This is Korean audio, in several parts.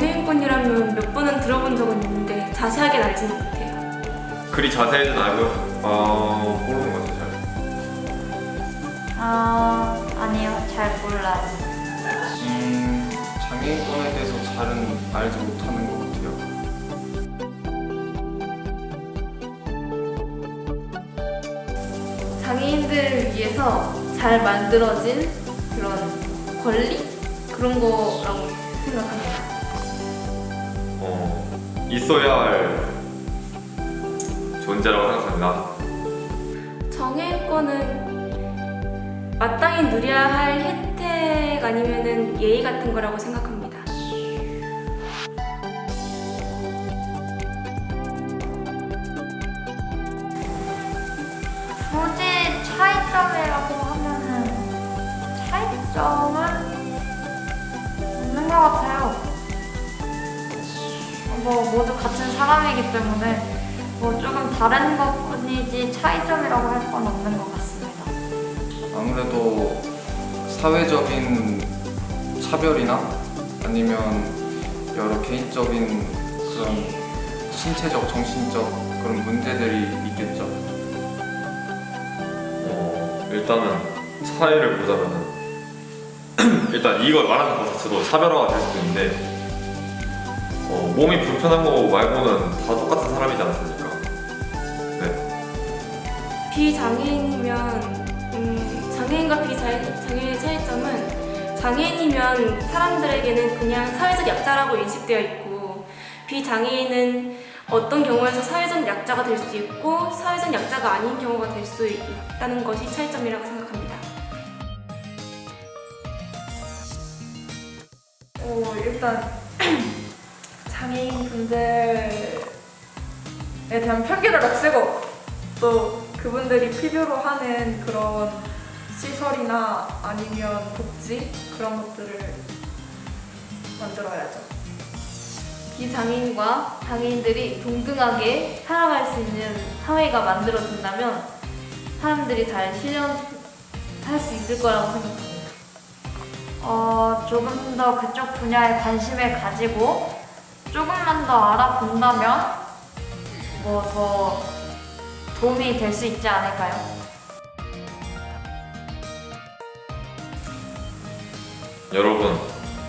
장애인분이라면 몇 번은 들어본 적은 있는데 자세하게 알지는 못해요. 그리 자세히는 알고요. 어, 모르는 거죠, 잘. 아, 아니요. 잘 몰라요. 음, 장애인권에 대해서 잘은 알지 못하는 것 같아요. 장애인들을 위해서 잘 만들어진 그런 권리? 그런 거라고 생각합니다. 어, 있어야 할 존재라고 생각합니다. 정해권은 마땅히 누려야 할 혜택 아니면은 예의 같은 거라고 생각합니다. 굳이 차이점이라고 하면은 차이점은 없는 것 같아요. 뭐 모두 같은 사람이기 때문에 뭐 조금 다른 것뿐이지 차이점이라고 할 건 없는 것 같습니다. 아무래도 사회적인 차별이나 아니면 여러 개인적인 그런 신체적, 정신적 그런 문제들이 있겠죠. 어, 일단은 차이를 보자면은 일단 이걸 말하는 것 자체도 차별화가 될 수도 있는데 어, 몸이 불편한 거 말고는 다 똑같은 사람이지 않습니까? 네. 비장애인이면 음, 장애인과 비장애인의 차이점은 장애인이면 사람들에게는 그냥 사회적 약자라고 인식되어 있고 비장애인은 어떤 경우에서 사회적 약자가 될 수 있고 사회적 약자가 아닌 경우가 될 수 있다는 것이 차이점이라고 생각합니다. 어, 일단 장애인 분들에 대한 편견을 없애고 또 그분들이 필요로 하는 그런 시설이나 아니면 복지 그런 것들을 만들어야죠. 비장애인과 장애인들이 동등하게 살아갈 수 있는 사회가 만들어진다면 사람들이 잘 실현할 수 있을 거라고 생각합니다. 어, 조금 더 그쪽 분야에 관심을 가지고 조금만 더 알아본다면 뭐 더 도움이 될 수 있지 않을까요? 여러분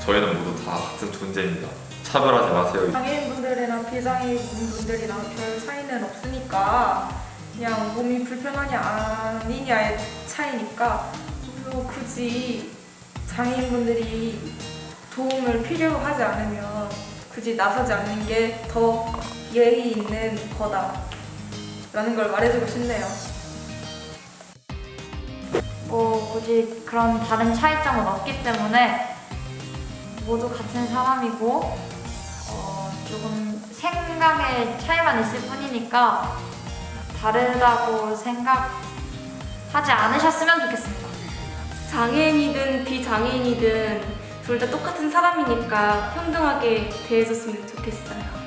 저희는 모두 다 같은 존재입니다. 차별하지 마세요. 장애인 분들이나 비장애인 분들이랑 별 차이는 없으니까 그냥 몸이 불편하냐 아니냐의 차이니까 뭐 굳이 장애인 분들이 도움을 필요로 하지 않으면 굳이 나서지 않는 게 더 예의 있는 거다 라는 걸 말해주고 싶네요. 뭐 굳이 그런 다른 차이점은 없기 때문에 모두 같은 사람이고 어, 조금 생각의 차이만 있을 뿐이니까 다르다고 생각하지 않으셨으면 좋겠습니다. 장애인이든 비장애인이든 둘 다 똑같은 사람이니까 평등하게 대해줬으면 좋겠어요.